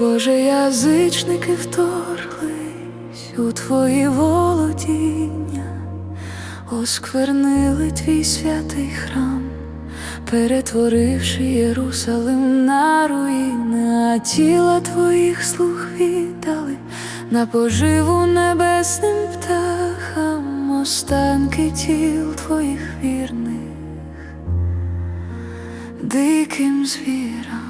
Боже, язичники вторглись у твої володіння, осквернили твій святий храм, перетворивши Єрусалим на руїни, а тіла твоїх слуг віддали на поживу небесним птахам, останки тіл твоїх вірних, диким звірам.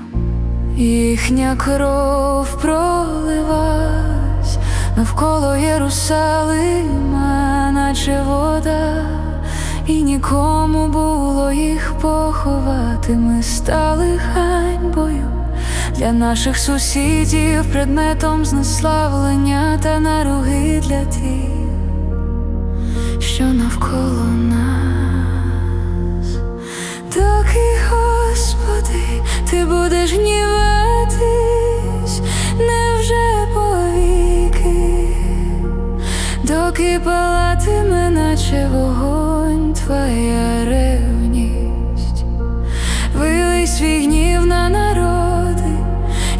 Їхня кров пролилась навколо Єрусалима, наче вода, і нікому було їх поховати. Ми стали ганьбою для наших сусідів, предметом знеславлення та наруги для тих, що навколо нас. Доки палатиме, наче вогонь твоя ревність, вилий свій гнів на народи,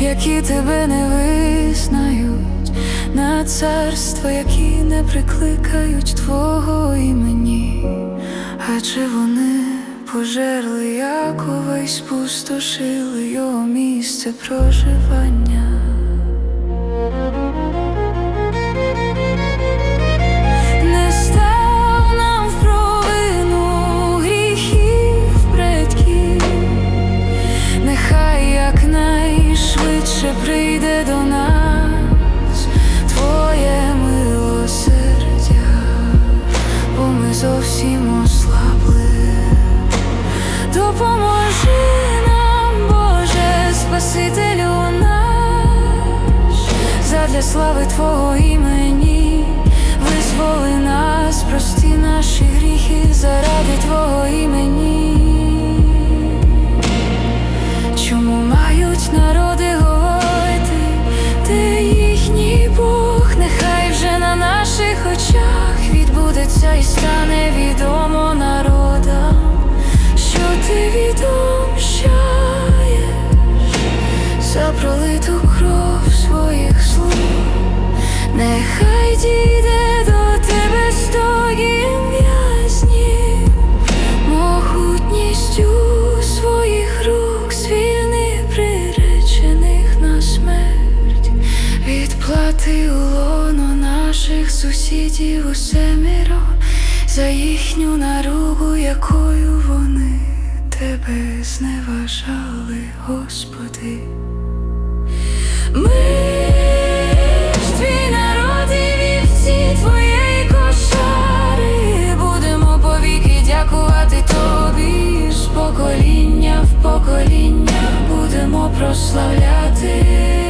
які тебе не визнають, на царства, які не прикликають Твого імені, адже вони пожерли Якова й спустошили його місце проживання. Прийде до нас Твоє милосердя, бо ми зовсім ослабли. Допоможи нам, Боже, Спасителю наш, задля слави Твого імені, визволи нас, прости наші гріхи пролиту кров своїх слуг. Нехай дійде до тебе стоїм в'язнів, могутністю своїх рук звільни приречених на смерть, відплати лоно наших сусідів усеміро за їхню наругу, якою вони тебе зневажали, Господи. Покоління в покоління будемо прославляти